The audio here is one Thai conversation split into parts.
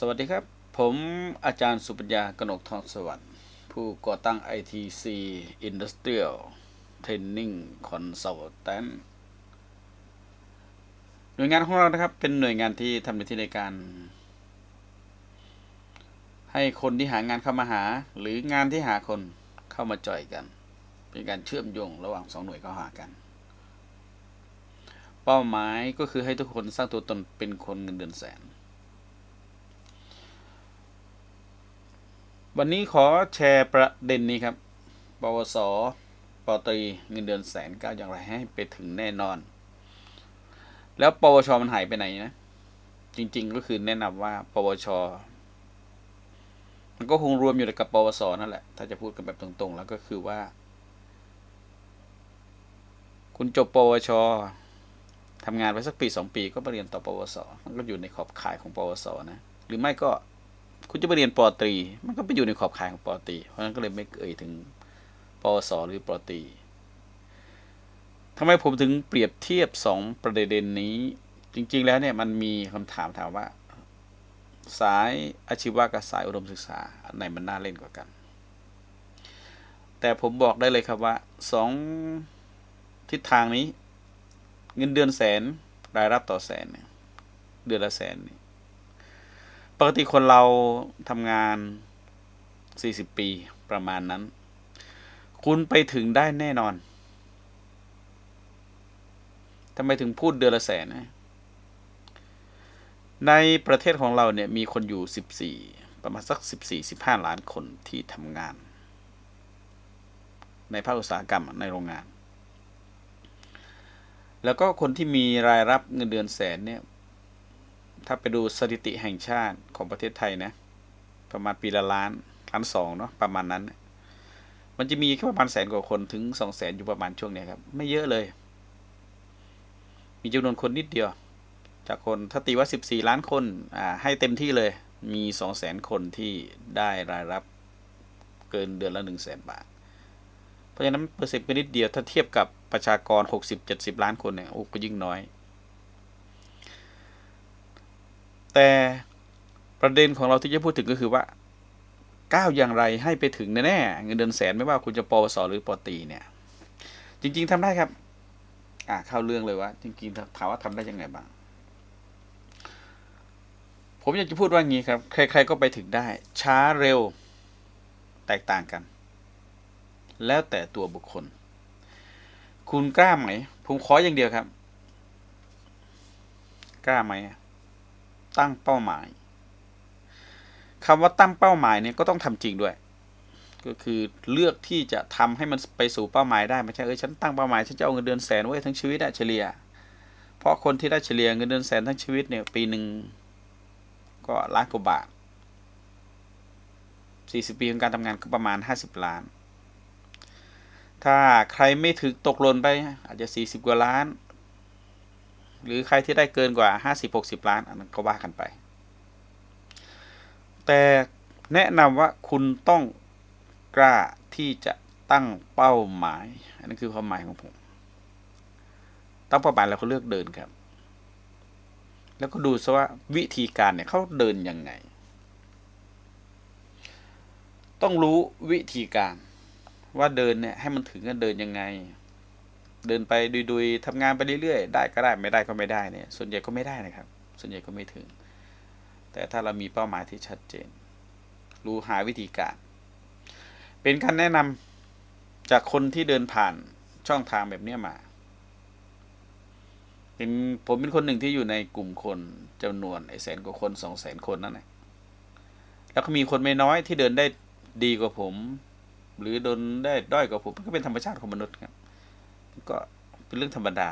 สวัสดีครับ ผมอาจารย์สุปัญญากนกทองสวัสดิ์ผู้ก่อตั้ง ITC Industrial Training Consultant หน่วยงานของเรานะครับ เป็นหน่วยงานที่ทำหน้าที่ในการ ให้คนที่หางานเข้ามาหา หรืองานที่หาคนเข้ามาจ่อยกัน เป็นการเชื่อมโยงระหว่างสองหน่วยเข้าหากัน เป้าหมายก็คือให้ทุกคนสร้างตัวตนเป็นคนเงินเดือนแสน วันนี้ขอแชร์ประเด็นนี้ครับ ปวส ปตรีเงินเดือนแสนเก้าอย่างไรให้ไปถึงแน่นอน แล้วปวชมันหายไปไหนนะ จริง ๆ ก็คือแนะนำว่า ปวช มันก็คงรวมอยู่ในกับปวส นั่นแหละ ถ้าจะพูดกันแบบตรงๆ แล้วก็คือว่า คุณจบปวชทำงานไปสักปีสองปีก็ไปเรียนต่อปวส มันก็อยู่ในขอบข่ายของปวส นะ หรือไม่ก็ คุณจะไปเรียนปอตรี มันก็ไปอยู่ในขอบข่ายของปอตรี เพราะนั้นก็เลยไม่เอ่ยถึงปวสหรือปอตรีทำไมผมถึงเปรียบเทียบสองประเด็นนี้ จริง ๆ แล้วเนี่ยมันมีคำถามถามว่า สายอาชีวะกับสายอุดมศึกษา อันไหนมันน่าเล่นกว่ากัน แต่ผมบอกได้เลยครับว่าสองทิศทางนี้ เงินเดือนแสนรายรับต่อแสน เดือนละแสนนี ปกติคนเราทำงาน 40 ปีประมาณนั้น คุณไปถึงได้แน่นอนทำไมถึงพูดเดือนละแสนนะในประเทศของเราเนี่ยมีคนอยู่ 14 ประมาณสัก 14-15 ล้านคนที่ทำงาน ในภาคอุตสาหกรรมในโรงงาน แล้วก็คนที่มีรายรับเงินเดือนแสนเนี่ย ถ้าไปดูสถิติแห่งชาติของประเทศไทยนะ ประมาณปีละล้านล้านสองเนาะประมาณนั้น มันจะมีแค่ประมาณแสนกว่าคนถึงสองแสนอยู่ประมาณช่วงเนี้ยครับ ไม่เยอะเลย มีจำนวนคนนิดเดียว จากคนถ้าตีว่า14ล้านคนอ่าให้เต็มที่เลย มี2 0 0แสนคนที่ได้รายรับเกินเดือนละ1 0 0 0 0แสนบาท เพราะฉะนั้นเปอร์เซ็นต์ก็นิดเดียวถ้าเทียบกับประชากร 60-70 ล้านคนเนี่ยโอ้ก็ยิ่งน้อย แต่ประเด็นของเราที่จะพูดถึงก็คือว่าก้าวอย่างไรให้ไปถึงแน่ๆเงินเดือนแสนไม่ว่าคุณจะปวสหรือปตีเนี่ย จริง ๆทำได้ครับ อ่าเข้าเรื่องเลยว่า จริงๆถามว่าทำได้ยังไงบ้าง ผมอยากจะพูดว่างี้ครับ ใคร ๆ ก็ไปถึงได้ ช้าเร็ว แตกต่างกัน แล้วแต่ตัวบุคคล คุณกล้าไหม ผมขออย่างเดียวครับ กล้าไหม ตั้งเป้าหมายคำว่าตั้งเป้าหมายเนี่ยก็ต้องทำจริงด้วย ก็คือเลือกที่จะทำให้มันไปสู่เป้าหมายได้ไม่ใช่เออฉันตั้งเป้าหมายฉันจะเอาเงินเดือนแสนไว้ทั้งชีวิตอะเฉลี่ย เพราะคนที่ได้เฉลี่ยเงินเดือนแสนทั้งชีวิตเนี่ยปีหนึ่งก็ล้านกว่าบาท40 ปีของการทำงานก็ประมาณ 50 ล้าน ถ้าใครไม่ถึงตกหล่นไปอาจจะ 40 กว่าล้าน หรือใครที่ได้เกินกว่า 50-60 ล้านอันนั้นก็ว่ากันไป แต่แนะนำว่าคุณต้องกล้าที่จะตั้งเป้าหมาย อันนี้คือความหมายของผม ตั้งเป้าหมายแล้วก็เลือกเดินครับ แล้วก็ดูซะว่าวิธีการเนี่ยเขาเดินยังไง ต้องรู้วิธีการว่าเดินเนี่ยให้มันถึงกันเดินยังไง เดินไปดุยๆทำงานไปเรื่อยๆ ได้ก็ได้ไม่ได้ก็ไม่ได้เนี่ย ส่วนใหญ่ก็ไม่ได้นะครับ ส่วนใหญ่ก็ไม่ถึง แต่ถ้าเรามีเป้าหมายที่ชัดเจน รู้หาวิธีการ เป็นการแนะนำจากคนที่เดินผ่านช่องทางแบบนี้มา เป็นผมเป็นคนหนึ่งที่อยู่ในกลุ่มคนจำนวนไอแสนกว่าคนสองแสนคนนั่นแหละแล้วก็มีคนไม่น้อยที่เดินได้ดีกว่าผม หรือเดินได้ด้อยกว่าผมก็เป็นธรรมชาติของมนุษย์ครับ ก็เป็นเรื่องธรรมดา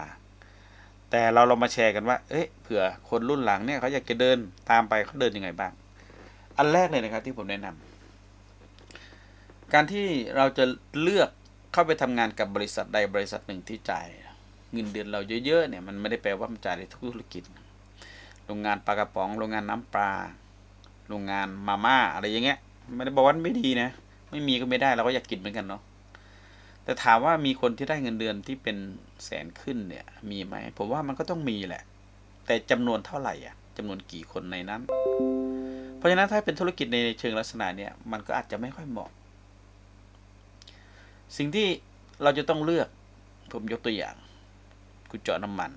แต่เราเรามาแชร์กันว่า เอ๊ะเผื่อคนรุ่นหลังเนี่ยเขาอยากจะเดินตามไปเขาเดินยังไงบ้าง อันแรกเลยนะครับที่ผมแนะนำการที่เราจะเลือกเข้าไปทำงานกับบริษัทใดบริษัทหนึ่งที่จ่ายเงินเดือนเราเยอะๆเนี่ยมันไม่ได้แปลว่ามันจ่ายในทุกธุรกิจ โรงงานปลากระป๋อง โรงงานน้ำปลา โรงงานมาม่าอะไรอย่างเงี้ยไม่ได้บอกว่าไม่ดีนะ ไม่มีก็ไม่ได้เราก็อยากกินเหมือนกันเนาะ แต่ถามว่ามีคนที่ได้เงินเดือนที่เป็นแสนขึ้นเนี่ย มีไหม ผมว่ามันก็ต้องมีแหละ แต่จำนวนเท่าไหร่อะจำนวนกี่คนในนั้น เพราะฉะนั้นถ้าเป็นธุรกิจในเชิงลักษณะเนี่ยมันก็อาจจะไม่ค่อยเหมาะ สิ่งที่เราจะต้องเลือก ผมยกตัวอย่างคุณเจน้ำมัน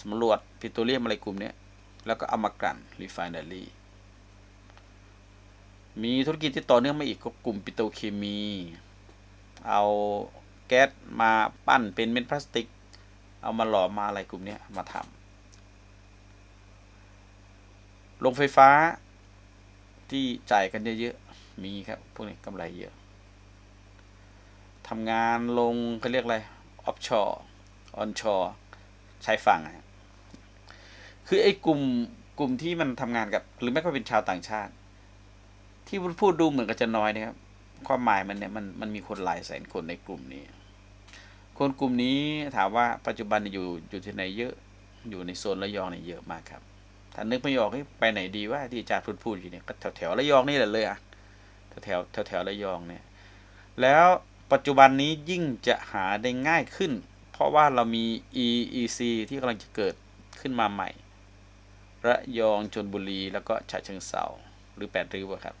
สำรวจปิโตรเลียมอะไรกลุ่มนี้แล้วก็เอามากลั่นรีไฟแนอรี่ มีธุรกิจที่ต่อเนื่องมาอีกก็กลุ่มปิโตรเคมี เอาแก๊สมาปั้นเป็นเม็ดพลาสติก เอามาหล่อมาอะไรกลุ่มนี้มาทำโรงไฟฟ้าที่จ่ายกันเยอะๆ มีครับ พวกนี้กำไรเยอะ ทำงานลงเขาเรียกอะไร ออฟชอร์ ออนชอร์ใช้ฝั่งอะคือไอ้กลุ่มกลุ่มที่มันทำงานกับ หรือแม้ก็เป็นชาวต่างชาติ ที่พูดดูเหมือนกับจะน้อยนะครับ ความหมายมันเนี่ยมันมันมีคนหลายแสนคนในกลุ่มนี้ คนกลุ่มนี้ถามว่าปัจจุบันอยู่อยู่ที่ไหนเยอะ อยู่ในโซนระยองเนี่ยเยอะมากครับ ถ้านึกไม่ออกไปไหนดีว่าที่อาจารย์พูดพูดอยู่เนี่ยก็แถวแถวระยองนี่แหละเลยอะแถวแถวแถวแถวระยองเนี่ย แล้วปัจจุบันนี้ยิ่งจะหาได้ง่ายขึ้น เพราะว่าเรามี EEC ที่กำลังจะเกิดขึ้นมาใหม่ ระยองชนบุรีแล้วก็ฉะเชิงเซาหรือแปดริ้วครับ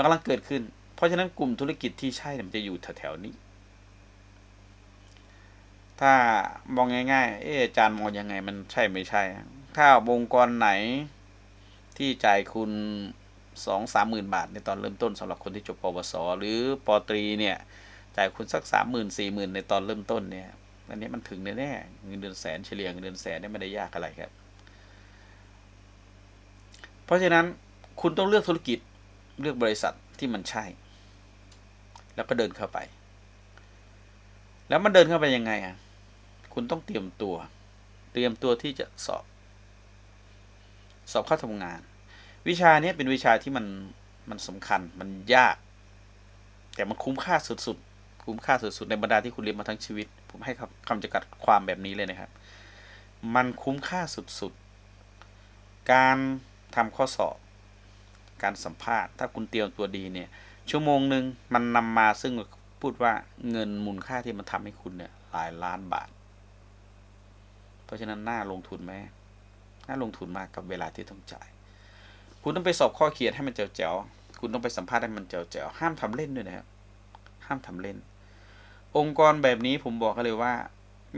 มันกำลังเกิดขึ้น เพราะฉะนั้นกลุ่มธุรกิจที่ใช่มันจะอยู่แถวๆนี้ ถ้ามองง่ายๆ เอออาจารย์มองยังไงมันใช่ไม่ใช่ ถ้าองค์กรไหนที่จ่ายคุณสองสามหมื่นบาทในตอนเริ่มต้นสำหรับคนที่จบปวส หรือปอตรีเนี่ยจ่ายคุณสักสามหมื่นสี่หมื่นในตอนเริ่มต้นเนี่ยอันนี้มันถึงแน่ๆเงินเดือนแสนเฉลี่ยเงินเดือนแสนเนี่ยไม่ได้ยากอะไรครับ เพราะฉะนั้นคุณต้องเลือกธุรกิจ เลือกบริษัทที่มันใช่ แล้วก็เดินเข้าไป แล้วมันเดินเข้าไปยังไงอะ คุณต้องเตรียมตัว เตรียมตัวที่จะสอบ สอบเข้าทำงาน วิชานี้เป็นวิชาที่มันมันสำคัญมันยาก แต่มันคุ้มค่าสุดๆ คุ้มค่าสุดๆ ในบรรดาที่คุณเรียนมาทั้งชีวิต ผมให้คำจำกัดความแบบนี้เลยนะครับ มันคุ้มค่าสุดๆ การทำข้อสอบ การสัมภาษณ์ ถ้าคุณเตรียมตัวดีเนี่ย ชั่วโมงหนึ่งมันนำมาซึ่งพูดว่าเงินมูลค่าที่มันทำให้คุณเนี่ยหลายล้านบาท เพราะฉะนั้นน่าลงทุนไหมน่าลงทุนมากกับเวลาที่ต้องจ่าย คุณต้องไปสอบข้อเขียนให้มันแจ๋วๆคุณต้องไปสัมภาษณ์ให้มันแจ๋วๆห้ามทำเล่นด้วยนะครับ ห้ามทำเล่น องค์กรแบบนี้ผมบอกกันเลยว่า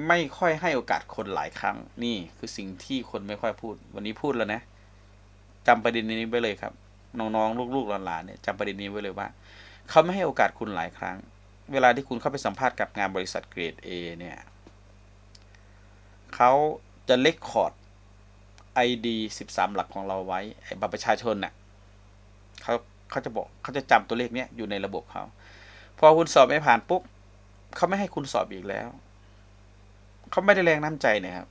ไม่ค่อยให้โอกาสคนหลายครั้ง นี่คือสิ่งที่คนไม่ค่อยพูด วันนี้พูดแล้วนะจำประเด็นนี้ไว้เลยครับ น้องๆลูกๆหลานๆเนี่ยจำประเด็นนี้ไว้เลยว่า เขาไม่ให้โอกาสคุณหลายครั้ง เวลาที่คุณเข้าไปสัมภาษณ์กับงานบริษัทเกรด A เนี่ยเขาจะเลคคอร์ด ID 13 หลักของเราไว้บัตรประชาชนน่ะเขาเขาจะบอกเขาจะจำตัวเลขเนี้ยอยู่ในระบบเขาพอคุณสอบไม่ผ่านปุ๊บเขาไม่ให้คุณสอบอีกแล้วเขาไม่ได้แรงน้ำใจนะครับ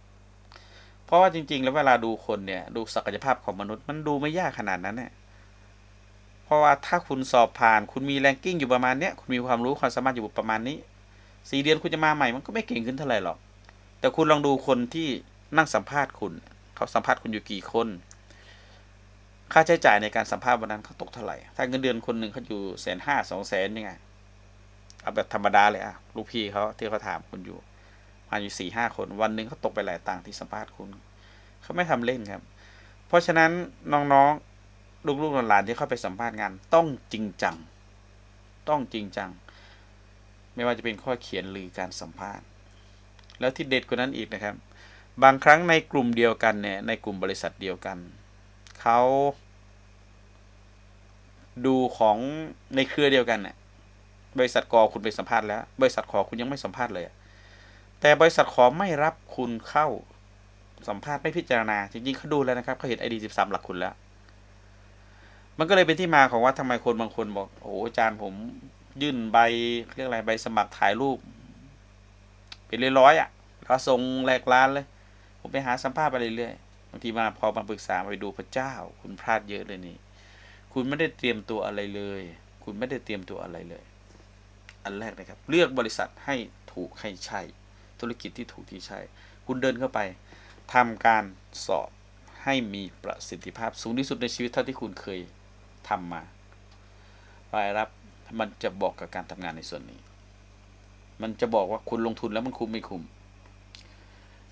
เพราะว่าจริง ๆ แล้วเวลาดูคนเนี่ย ดูศักยภาพของมนุษย์มันดูไม่ยากขนาดนั้นเนี่ย ราะว่าถ้าคุณสอบผ่าน คุณมีแรงกิ้งอยู่ประมาณเนี้ยคุณมีความรู้ความสามารถอยู่ประมาณนี้สี่เดือนคุณจะมาใหม่มันก็ไม่เก่งขึ้นเท่าไหร่หรอก แต่คุณลองดูคนที่นั่งสัมภาษณ์คุณเขาสัมภาษณ์คุณอยู่กี่คน ค่าใช้จ่ายในการสัมภาษณ์วันนั้นเขาตกเท่าไหร่ ถ้าเงินเดือนคนหนึ่งเขาอยู่แสนห้าสองแสนยังไงเอาแบบธรรมดาเลยอะลูกพี่เขาที่เขาถามคุณอยู่มาอยู่สี่ห้าคน วันหนึ่งเขาตกไปหลายตังค์ที่สัมภาษณ์คุณเขาไม่ทำเล่นครับ เพราะฉะนั้นน้องๆ ลูกๆหลานๆที่เข้าไปสัมภาษณ์งานต้องจริงจัง ต้องจริงจัง ไม่ว่าจะเป็นข้อเขียนหรือการสัมภาษณ์ แล้วที่เด็ดกว่านั้นอีกนะครับ บางครั้งในกลุ่มเดียวกันเนี่ยในกลุ่มบริษัทเดียวกันเขาดูของในเครือเดียวกันเนี่ยบริษัทกอคุณไปสัมภาษณ์แล้ว บริษัทขอคุณยังไม่สัมภาษณ์เลย แต่บริษัทขอไม่รับคุณเข้าสัมภาษณ์ไม่พิจารณา จริงๆเขาดูแล้วนะครับเขาเห็นไอดีสิบสามหลักคุณแล้ว มันก็เลยเป็นที่มาของว่าทำไมคนบางคนบอกโอ้อาจารย์ผมยื่นใบเรียกอะไรใบสมัครถ่ายรูป เป็นร้อยๆอะแล้วส่งแหลกล้านเลย ผมไปหาสัมภาษณ์ไปเรื่อยๆบางทีมาพอมาปรึกษาไปดูพระเจ้า คุณพลาดเยอะเลยนี่ คุณไม่ได้เตรียมตัวอะไรเลย คุณไม่ได้เตรียมตัวอะไรเลย อันแรกนะครับ เลือกบริษัทให้ถูกให้ใช่ ธุรกิจที่ถูกที่ใช่ คุณเดินเข้าไปทำการสอบให้มีประสิทธิภาพสูงที่สุดในชีวิตเท่าที่คุณเคย ทำมา รายรับมันจะบอกกับการทำงานในส่วนนี้ มันจะบอกว่าคุณลงทุนแล้วมันคุ้มไม่คุ้ม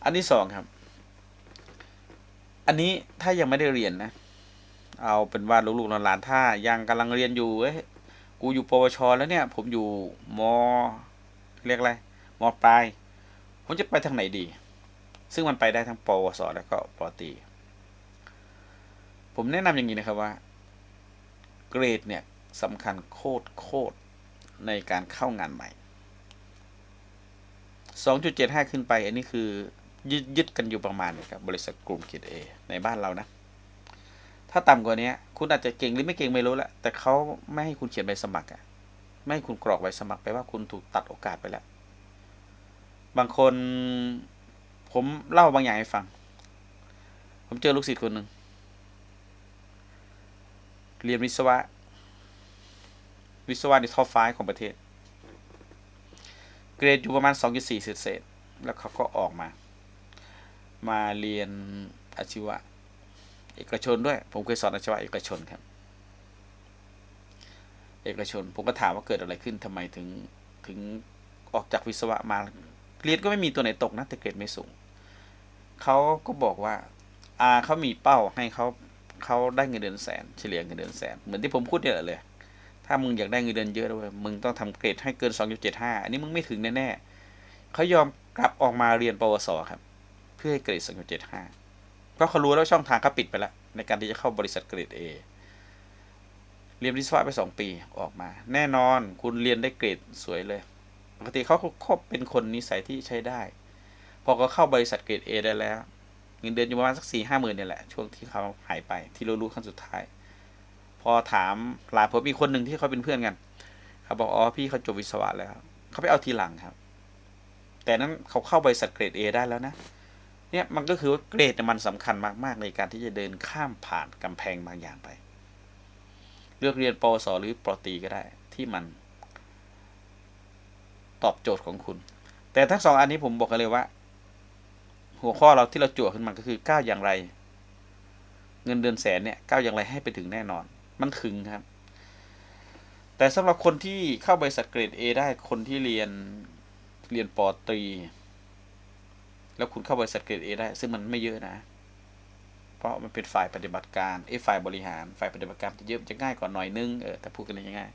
อันที่สองครับ อันนี้ถ้ายังไม่ได้เรียนนะ เอาเป็นว่าลูกๆหลานๆถ้ายังกำลังเรียนอยู่เอ้ยกูอยู่ปวช แล้วเนี่ย ผมอยู่มเรียกอะไรมปลาย ผมจะไปทางไหนดี ซึ่งมันไปได้ทั้งปวส แล้วก็ปตีผมแนะนำอย่างนี้นะครับว่า เกรดเนี่ยสำคัญโคตรโคตรในการเข้างานใหม่ 2.75 ขึ้นไป อันนี้คือยึดยึดกันอยู่ประมาณนี้ครับบริษัทกลุ่มเกรดเอในบ้านเรานะ ถ้าต่ำกว่านี้คุณอาจจะเก่งหรือไม่เก่งไม่รู้แหละแต่เขาไม่ให้คุณเขียนใบสมัครอะไม่ให้คุณกรอกใบสมัครไปว่าคุณถูกตัดโอกาสไปแล้ว บางคนผมเล่าบางอย่างให้ฟัง ผมเจอลูกศิษย์คนหนึ่ง เรียนวิศวะ วิศวะในท็อปไฟของประเทศ เกรดอยู่ประมาณ 2.4เศษแล้วเขาก็ออกมา มาเรียนอาชีวะ เอกชนด้วย ผมเคยสอนอาชีวะเอกชนครับ เอกชน ผมก็ถามว่าเกิดอะไรขึ้นทำไมถึงถึงออกจากวิศวะมาเรียนก็ไม่มีตัวไหนตกนะแต่เกรดไม่สูงเขาก็บอกว่าอาเขามีเป้าให้เขา เขาได้เงินเดือนแสนเฉลี่ยเงินเดือนแสนเหมือนที่ผมพูดเนี่ยเลย ถ้ามึงอยากได้เงินเดือนเยอะด้วยมึงต้องทำเกรดให้เกิน 2.75 อันนี้มึงไม่ถึงแน่ๆเขายอมกลับออกมาเรียนปวสครับ เพื่อให้เกรด 2.75 เพราะเขารู้แล้วช่องทางเขาปิดไปแล้วในการที่จะเข้าบริษัทเกรด A เรียนวิศวะไป 2 ปีออกมา แน่นอนคุณเรียนได้เกรดสวยเลยปกติเขาเขาเป็นคนนิสัยที่ใช้ได้ พอเขาเข้าบริษัทเกรด A ได้แล้ว เงินเดือนอยู่ประมาณสักสี่ห้าหมื่นเนี่ยแหละ ช่วงที่เขาหายไปที่เรารู้ขั้นสุดท้าย พอถามหลานผมมีคนหนึ่งที่เขาเป็นเพื่อนกันเขาบอกอ๋อพี่เขาจบวิศวะแล้วเขาไปเอาทีหลังครับ แต่นั้นเขาเข้าบริษัทเกรด A ได้แล้วนะ เนี่ยมันก็คือว่าเกรดมันสำคัญมากๆ ในการที่จะเดินข้ามผ่านกำแพงบางอย่างไป เลือกเรียนปวสหรือปรตีก็ได้ ที่มัน ตอบโจทย์ของคุณ แต่ทั้งสองอันนี้ผมบอกกันเลยว่า หัวข้อเราที่เราจั่วขึ้นมาก็คือก้าวอย่างไร เงินเดือนแสนเนี่ยก้าวอย่างไรให้ไปถึงแน่นอน มันถึงครับ แต่สำหรับคนที่เข้าบริษัทเกรด A ได้คนที่เรียนเรียนปอตรี แล้วคุณเข้าบริษัทเกรด A ได้ ซึ่งมันไม่เยอะนะ เพราะมันเป็นฝ่ายปฏิบัติการเอ้ฝ่ายบริหาร ฝ่ายปฏิบัติการจะเยอะจะง่ายกว่าหน่อยนึงเออแต่พูดกันง่าย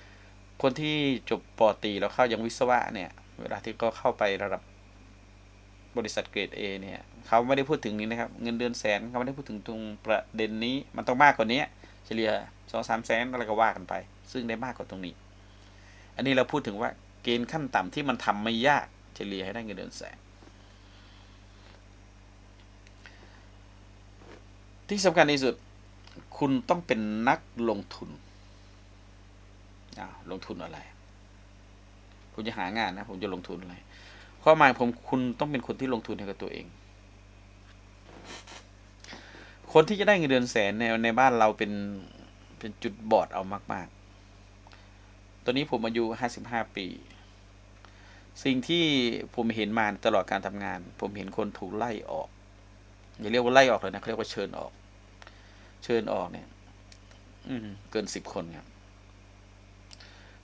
ๆคนที่จบปอตรีแล้วเข้ายังวิศวะเนี่ย เวลาที่ก็เข้าไประดับ บริษัทเกรด A เนี่ยเขาไม่ได้พูดถึงนี้นะครับ เงินเดือนแสนเขาไม่ได้พูดถึงตรงประเด็นนี้มันต้องมากกว่านี้ เฉลี่ยสองสามแสนอะไรก็ว่ากันไป ซึ่งได้มากกว่าตรงนี้ อันนี้เราพูดถึงว่าเกณฑ์ขั้นต่ำที่มันทำไม่ยาก เฉลี่ยให้ได้เงินเดือนแสน ที่สำคัญที่สุดคุณต้องเป็นนักลงทุนอ้าวลงทุนอะไรคุณจะหางานนะ ผมจะลงทุนอะไร ข้อหมายผมคุณต้องเป็นคนที่ลงทุนให้กับตัวเอง คนที่จะได้เงินเดือนแสนในในบ้านเราเป็นเป็นจุดบอดเอามาก ๆ ตอนนี้ผมอายุห้าสิบห้าปี สิ่งที่ผมเห็นมาตลอดการทำงาน ผมเห็นคนถูกไล่ออกอย่าเรียกว่าไล่ออกเลยนะเขาเรียกว่าเชิญออก เชิญออกเนี่ย อืเกินสิบคนครับ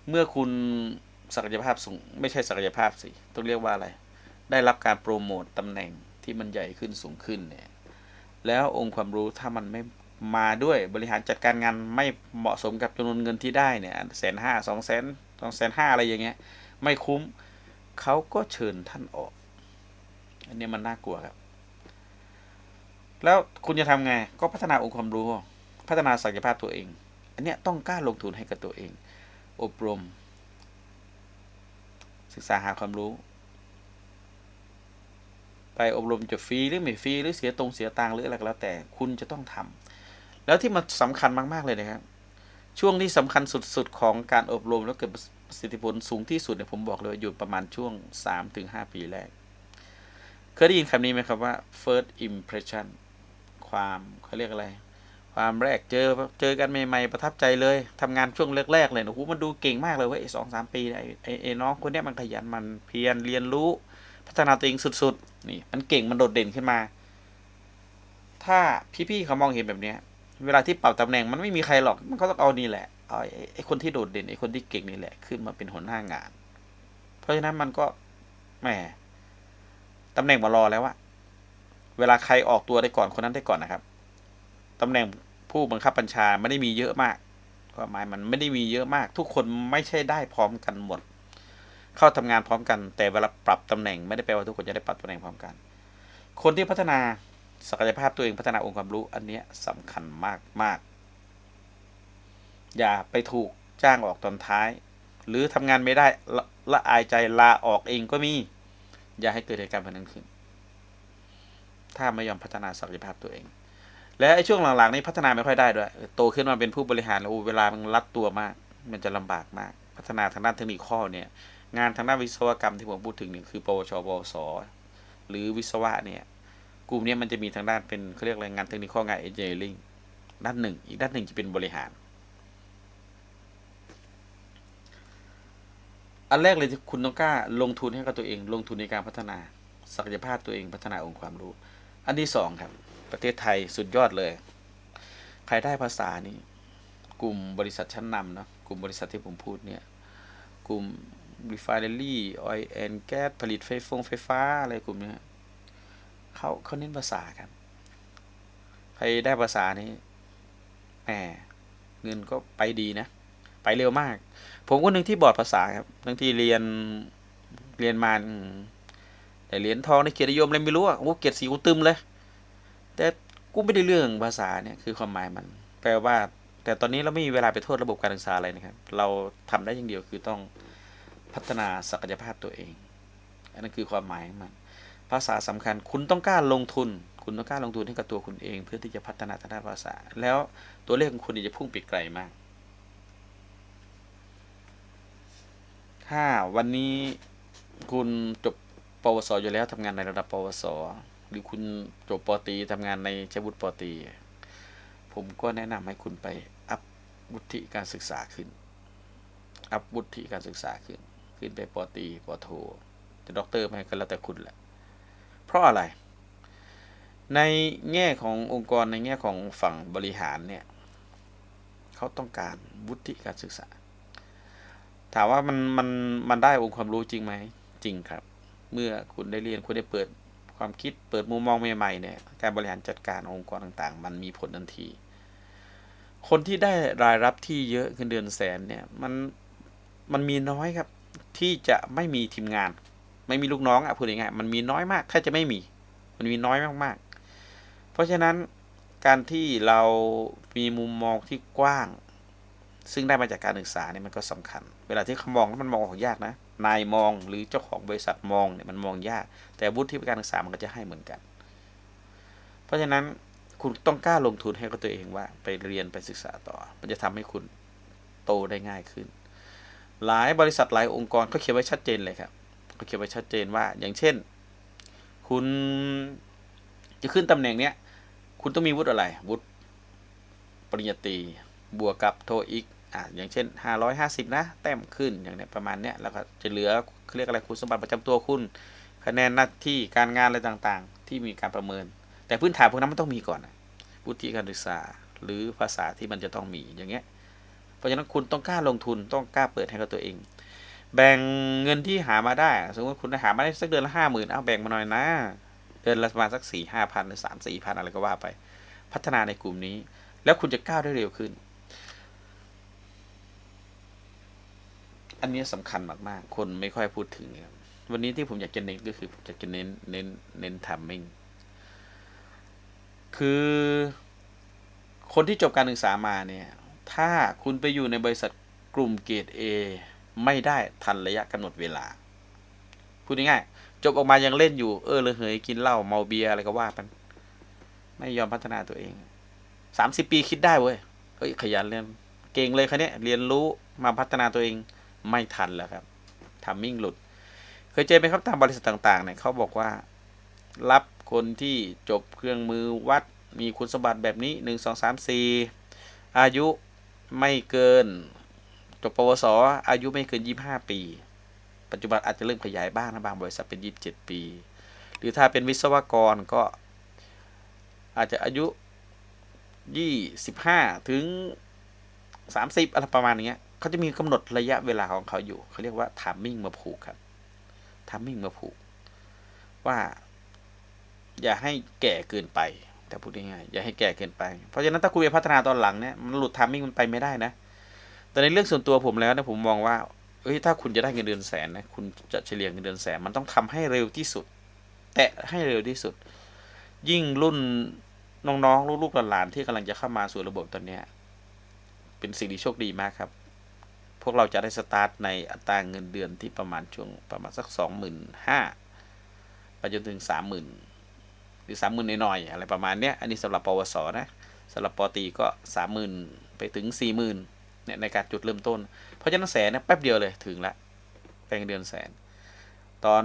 เมื่อคุณ ศักยภาพสูง ไม่ใช่ศักยภาพสิต้องเรียกว่าอะไร ได้รับการโปรโมตตำแหน่งที่มันใหญ่ขึ้นสูงขึ้นเนี่ยแล้วองค์ความรู้ถ้ามันไม่มาด้วยบริหารจัดการงานไม่เหมาะสมกับจำนวนเงินที่ได้เนี่ยแสนห้าสองแสนสองแสนห้าอะไรอย่างเงี้ย ไม่คุ้มเขาก็เชิญท่านออก อันนี้มันน่ากลัวครับ แล้วคุณจะทำไง ก็พัฒนาองค์ความรู้ พัฒนาศักยภาพตัวเอง อันนี้ต้องกล้าลงทุนให้กับตัวเอง อบรม ศึกษาหาความรู้ ไปอบรมจะฟรีหรือไม่ฟรีหรือเสียตรงเสียตังหรืออะไรก็แล้วแต่คุณจะต้องทำแล้วที่มันสำคัญมาก ๆ เลยนะครับ ช่วงที่สำคัญสุด ๆ ของการอบรมแล้วเกิดประสิทธิผลสูงที่สุดเนี่ยผมบอกเลยว่าอยู่ประมาณช่วง 3-5 ปีแรก เคยได้ยินคำนี้ไหมครับว่า first impression ความเขาเรียกอะไร ความแรกเจอเจอกันใหม่ๆประทับใจเลยทำงานช่วงแรกๆเลยนะโอ้โหมันดูเก่งมากเลยเว้ยสองสามปีไอ้ไอ้น้องคนเนี้ยมันขยันมันเพียรเรียนรู้ พัฒนาตัวเองสุดๆนี่มันเก่งมันโดดเด่นขึ้นมา ถ้าพี่ๆเขามองเห็นแบบเนี้ย เวลาที่ปรับตำแหน่งมันไม่มีใครหรอกมันก็ต้องเอานี่แหละเอาไอ้ไอ้คนที่โดดเด่นไอ้คนที่เก่งนี่แหละขึ้นมาเป็นหัวหน้างาน เพราะฉะนั้นมันก็แหมตำแหน่งมารอแล้วอะเวลาใครออกตัวได้ก่อนคนนั้นได้ก่อนนะครับตำแหน่ง ผู้บังคับบัญชาไม่ได้มีเยอะมากความหมายมันไม่ได้มีเยอะมาก ทุกคนไม่ใช่ได้พร้อมกันหมด เข้าทำงานพร้อมกัน แต่เวลาปรับตำแหน่งไม่ได้แปลว่าทุกคนจะได้ปรับตำแหน่งพร้อมกัน คนที่พัฒนาศักยภาพตัวเองพัฒนาองค์ความรู้อันเนี้ยสำคัญมากมากอย่าไปถูกจ้างออกตอนท้าย หรือทำงานไม่ได้ละละอายใจลาออกเองก็มี อย่าให้เกิดเหตุการณ์แบบนั้นขึ้น ถ้าไม่ยอมพัฒนาศักยภาพตัวเอง และไอ้ช่วงหลังๆนี้พัฒนาไม่ค่อยได้ด้วย โตขึ้นมาเป็นผู้บริหารแล้วโอ้เวลามันรัดตัวมาก มันจะลำบากมาก พัฒนาทางด้านเทคนิคข้อเนี่ย งานทางด้านวิศวกรรมที่ผมพูดถึงเนี่ยคือ ปวชปวส หรือวิศวะเนี่ย กลุ่มนี้มันจะมีทางด้านเป็นเขาเรียกอะไรงานเทคนิคข้องานเอนจิเนียริงด้านหนึ่ง อีกด้านหนึ่งจะเป็นบริหาร อันแรกเลยที่คุณต้องกล้าลงทุนให้กับตัวเอง ลงทุนในการพัฒนา ศักยภาพตัวเองพัฒนาองค์ความรู้ อันที่สองครับ ประเทศไทยสุดยอดเลย ใครได้ภาษานี้กลุ่มบริษัทชั้นนำเนาะกลุ่มบริษัทที่ผมพูดเนี่ย กลุ่ม refinery oil and gas ผลิตไฟฟงไฟฟ้า อะไรกลุ่มเนี้ยเขาเขาเน้นภาษาครับ ใครได้ภาษานี้แหมเงินก็ไปดีนะ ไปเร็วมาก ผมคนหนึ่งที่บอร์ดภาษาครับบางทีเรียนเรียนมาแต่เหรียญทองในเกียรตินิยมอะไรไม่รู้อะโอ้เกียรติสีกูตึมเลย กูไม่ได้เรื่องภาษาเนี่ยคือความหมายมัน แปลว่า แต่ตอนนี้เราไม่มีเวลาไปโทษระบบการศึกษาอะไรนะครับ เราทำได้อย่างเดียวคือต้องพัฒนาศักยภาพตัวเอง อันนั้นคือความหมายของมัน ภาษาสำคัญ คุณต้องกล้าลงทุน คุณต้องกล้าลงทุนให้กับตัวคุณเอง เพื่อที่จะพัฒนาทางด้านภาษา แล้วตัวเลขของคุณจะพุ่งไปไกลมาก ถ้าวันนี้คุณจบปวสอยู่แล้วทำงานในระดับปวส หรือคุณจบปอตีทำงานในเชวุฒิปอตี ผมก็แนะนำให้คุณไปอัพวุฒิการศึกษาขึ้น อัพวุฒิการศึกษาขึ้น ขึ้นไปปอตีปอโทจะด็อกเตอร์ไหมก็แล้วแต่คุณแหละ เพราะอะไร ในแง่ขององค์กรในแง่ของฝั่งบริหารเนี่ยเขาต้องการวุฒิการศึกษา ถามว่ามันมันมันได้องค์ความรู้จริงไหมจริงครับ เมื่อคุณได้เรียนคุณได้เปิด ความคิดเปิดมุมมองใหม่ๆเนี่ยการบริหารจัดการองค์กรต่างๆ มันมีผลทันที คนที่ได้รายรับที่เยอะเงินเดือนแสนเนี่ยมันมันมีน้อยครับ ที่จะไม่มีทีมงาน ไม่มีลูกน้องอะพูดง่ายๆมันมีน้อยมากถ้าจะไม่มี มันมีน้อยมากๆ เพราะฉะนั้นการที่เรามีมุมมองที่กว้าง ซึ่งได้มาจากการศึกษาเนี่ยมันก็สำคัญ เวลาที่เขามองมันมองออกยากนะ นายมองหรือเจ้าของบริษัทมองเนี่ยมันมองยาก แต่วุฒิการศึกษามันก็จะให้เหมือนกัน เพราะฉะนั้นคุณต้องกล้าลงทุนให้กับตัวเองว่า ไปเรียนไปศึกษาต่อ มันจะทำให้คุณโตได้ง่ายขึ้น หลายบริษัทหลายองค์กรเขาเขียนไว้ชัดเจนเลยครับเขาเขียนไว้ชัดเจนว่า อย่างเช่น คุณจะขึ้นตำแหน่งเนี้ย คุณต้องมีวุฒิอะไรวุฒิปริญญาตรีบวกกับโทอีก อะอย่างเช่น 550 นะ แต้มขึ้นอย่างเนี้ยประมาณเนี้ยแล้วก็จะเหลือเรียกอะไรคุณสมบัติประจำตัวคุณ คะแนนหน้าที่การงานอะไรต่างๆ ที่มีการประเมิน แต่พื้นฐานพวกนั้นมันต้องมีก่อนวุฒิการศึกษาหรือภาษาที่มันจะต้องมีอย่างเงี้ยเพราะฉะนั้นคุณต้องกล้าลงทุนต้องกล้าเปิดให้กับตัวเอง แบ่งเงินที่หามาได้ สมมติคุณหามาได้สักเดือนละห้าหมื่นเอาแบ่งมาหน่อยนะ เดือนละประมาณสักสี่ห้าพันหรือสามสี่พันอะไรก็ว่าไป พัฒนาในกลุ่มนี้ แล้วคุณจะก้าวได้เร็วขึ้น อันนี้สำคัญมากๆ คนไม่ค่อยพูดถึงครับวันนี้ที่ผมอยากจะเน้นก็คือผมอยากจะเน้นเน้นเน้นทามมิ่งคือคนที่จบการศึกษามาเนี่ย ถ้าคุณไปอยู่ในบริษัทกลุ่มเกรด A ไม่ได้ทันระยะกำหนดเวลา พูดง่ายๆจบออกมายังเล่นอยู่เออเลยเหยกินเหล้าเมาเบียอะไรก็ว่าไปไม่ยอมพัฒนาตัวเองสามสิบปีคิดได้เว้ยเฮ้ยขยันเรียนเก่งเลยคันนี้ยเรียนรู้มาพัฒนาตัวเอง ไม่ทันแล้วครับทามมิ่งหลุด เคยเจอไหมครับตามบริษัทต่างๆเนี่ยเขาบอกว่า รับคนที่จบเครื่องมือวัดมีคุณสมบัติแบบนี้หนึ่งสองสามสี่อายุไม่เกิน จบปวสอายุไม่เกินยี่ห้าปี ปัจจุบันอาจจะเริ่มขยายบ้างนะบางบริษัทเป็นยี่สิบเจ็ดปี หรือถ้าเป็นวิศวกรก็อาจจะอายุยี่สิบห้าถึงสามสิบอะไรประมาณนี้ เขาจะมีกำหนดระยะเวลาของเขาอยู่ เขาเรียกว่าทามมิ่งมาผูกครับทามมิ่งมาผูก ว่า อย่าให้แก่เกินไป แต่พูดง่ายๆอย่าให้แก่เกินไป เพราะฉะนั้นถ้าคุณไปพัฒนาตอนหลังเนี่ยมันหลุดทามมิ่งมันไปไม่ได้นะ แต่ในเรื่องส่วนตัวผมแล้วนะผมมองว่าเอ้ยถ้าคุณจะได้เงินเดือนแสนนะคุณจะเฉลี่ยเงินเดือนแสนมันต้องทำให้เร็วที่สุด แตะให้เร็วที่สุด ยิ่งรุ่นน้องๆ ลูกๆหลานๆที่กำลังจะเข้ามาสู่ระบบตอนเนี้ยเป็นสิ่งที่โชคดีมากครับ วกเราจะได้สตาร์ทในอัตราเงินเดือนที่ประมาณช่วงประมาณสักสองหมื่นห้าไปจนถึงสามหมื่นหรือสามหมื่นหน่อยๆอะไรประมาณเนี้ยอันนี้สำหรับปวสนะสำหรับปตีก็สามหมื่นไปถึงสี่หมื่นเนี่ยในการจุดเริ่มต้น เพราะฉะนั้นแสนเนี่ยแป๊บเดียวเลยถึงละแปลงเดือนแสน ตอน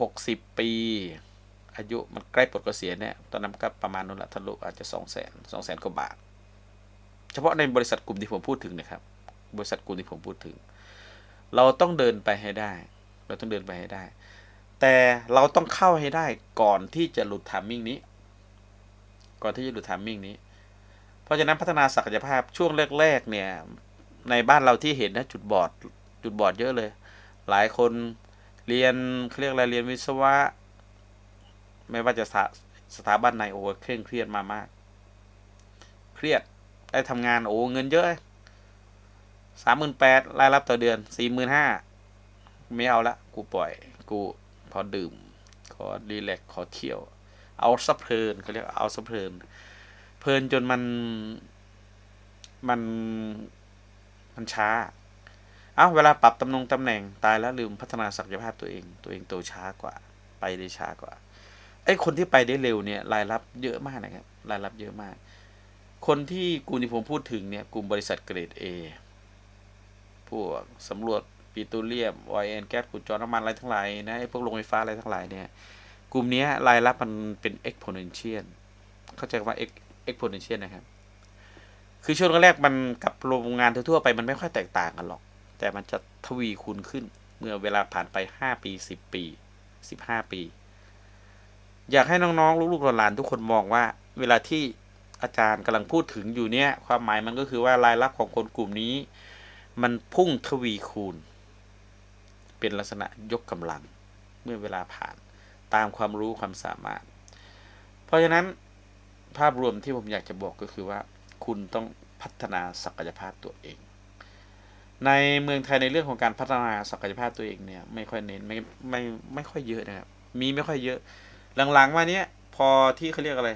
หกสิบปีอายุมันใกล้ปลดเกษียณเนี่ยตอนนั้นก็ประมาณนั้นละทะลุอาจจะสองแสนสองแสนกว่าบาท เฉพาะในบริษัทกลุ่มที่ผมพูดถึงนะครับ บริษัทกลุ่มที่ผมพูดถึง เราต้องเดินไปให้ได้ เราต้องเดินไปให้ได้ แต่เราต้องเข้าให้ได้ก่อนที่จะหลุดทามมิ่งนี้ ก่อนที่จะหลุดทามมิ่งนี้ เพราะฉะนั้นพัฒนาศักยภาพช่วงแรกๆเนี่ยในบ้านเราที่เห็นนะจุดบอดจุดบอดเยอะเลย หลายคนเรียนเขาเรียกอะไรเรียนวิศวะ ไม่ว่าจะสถาสถาบันไหนโอ้เคร่งเครียดมามาก เครียดได้ทำงานโอ้เงินเยอะ สามหมื่นแปดรายรับต่อเดือนสี่หมื่นห้าไม่เอาละ กูปล่อย กูพอดื่ม ขอรีแลกซ์ขอเที่ยว เอาสะเพลินเขาเรียกเอาสะเพลิน เพลินจนมัน มัน มันช้า เอาเวลาปรับตำแหน่งตำแหน่งตายแล้วลืมพัฒนาศักยภาพตัวเอง ตัวเองโตช้ากว่า ไปได้ช้ากว่า ไอ้คนที่ไปได้เร็วเนี่ย รายรับเยอะมากนะครับ รายรับเยอะมาก คนที่กลุ่มที่ผมพูดถึงเนี่ย กลุ่มบริษัทเกรด A พวกสำรวจปิโตรเลียมออยล์แอนแก๊สขุดเจอน้ำมันอะไรทั้งหลายนะพวกโรงไฟฟ้าอะไรทั้งหลายเนี่ย กลุ่มนี้รายรับมันเป็น exponential เข้าใจว่า exponential นะครับ คือช่วงแรกมันกับโรงงานทั่วไปมันไม่ค่อยแตกต่างกันหรอก แต่มันจะทวีคูณขึ้นเมื่อเวลาผ่านไป 5 ปี 10 ปี 15 ปี อยากให้น้องๆ ลูกๆหลานๆทุกคนมองว่า เวลาที่อาจารย์กำลังพูดถึงอยู่เนี่ย ความหมายมันก็คือว่ารายรับของคนกลุ่มนี้ มันพุ่งทวีคูณ เป็นลักษณะยกกำลังเมื่อเวลาผ่านตามความรู้ความสามารถ เพราะฉะนั้นภาพรวมที่ผมอยากจะบอกก็คือว่า คุณต้องพัฒนาศักยภาพตัวเอง ในเมืองไทยในเรื่องของการพัฒนาศักยภาพตัวเองเนี่ยไม่ค่อยเน้นไม่ไม่ไม่ค่อยเยอะนะครับ มีไม่ค่อยเยอะ หลังๆมาเนี้ยพอที่เขาเรียกอะไร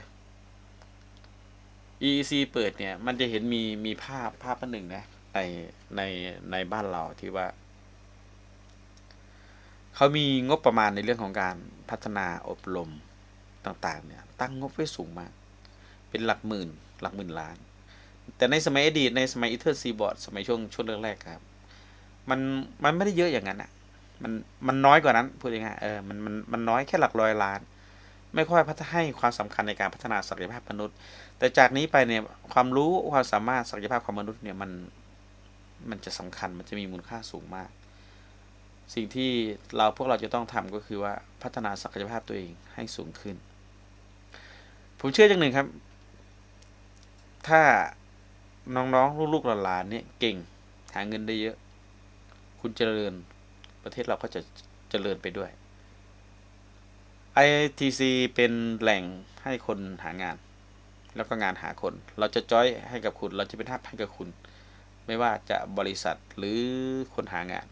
EEC เปิดเนี่ย มันจะเห็นมีมีภาพภาพอันหนึ่งนะ ในในในบ้านเราที่ว่า เขามีงบประมาณในเรื่องของการพัฒนาอบรมต่างๆ เนี่ย ตั้งงบไว้สูงมาก เป็นหลักหมื่น หลักหมื่นล้าน แต่ในสมัยอดีตในสมัยอีเทอร์ซีบอร์ดสมัยช่วงช่วงแรกๆครับ มันมันไม่ได้เยอะอย่างนั้นอะมันมันน้อยกว่านั้นพูดง่ายๆเออมันมันมันน้อยแค่หลักร้อยล้าน ไม่ค่อยพัฒนาให้ความสำคัญในการพัฒนาศักยภาพมนุษย์ แต่จากนี้ไปเนี่ยความรู้ความสามารถศักยภาพของมนุษย์เนี่ยมัน มันจะสำคัญมันจะมีมูลค่าสูงมาก สิ่งที่เราพวกเราจะต้องทำก็คือว่าพัฒนาศักยภาพตัวเองให้สูงขึ้น ผมเชื่ออย่างหนึ่งครับ ถ้าน้องๆลูกๆหลานๆเนี่ยเก่งหาเงินได้เยอะ คุณเจริญประเทศเราก็จะเจริญไปด้วย ITC เป็นแหล่งให้คนหางาน แล้วก็งานหาคน เราจะจอยให้กับคุณ เราจะเป็นทับให้กับคุณ ไม่ว่าจะบริษัทหรือคนหางาน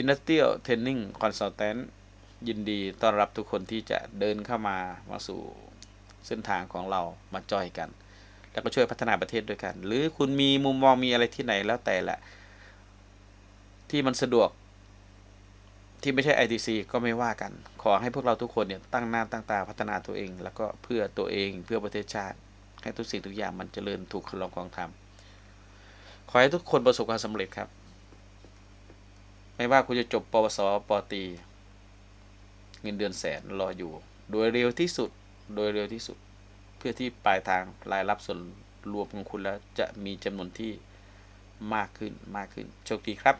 Industrial Training Consultant ยินดีต้อนรับทุกคนที่จะเดินเข้ามามาสู่เส้นทางของเรามาจอยกัน แล้วก็ช่วยพัฒนาประเทศด้วยกัน หรือคุณมีมุมมองมีอะไรที่ไหนแล้วแต่ละ ที่มันสะดวกที่ไม่ใช่ ITC ก็ไม่ว่ากัน ขอให้พวกเราทุกคนเนี่ยตั้งหน้าตั้งตาพัฒนาตัวเอง แล้วก็เพื่อตัวเองเพื่อประเทศชาติ ให้ทุกสิ่งทุกอย่างมันเจริญถูกคลองกองทำ ขอให้ทุกคนประสบความสำเร็จครับ ไม่ว่าคุณจะจบปวสปตี เงินเดือนแสนรออยู่ โดยเร็วที่สุด โดยเร็วที่สุด เพื่อที่ปลายทางรายรับส่วนรวมของคุณแล้วจะมีจำนวนที่มากขึ้นมากขึ้น โชคดีครับ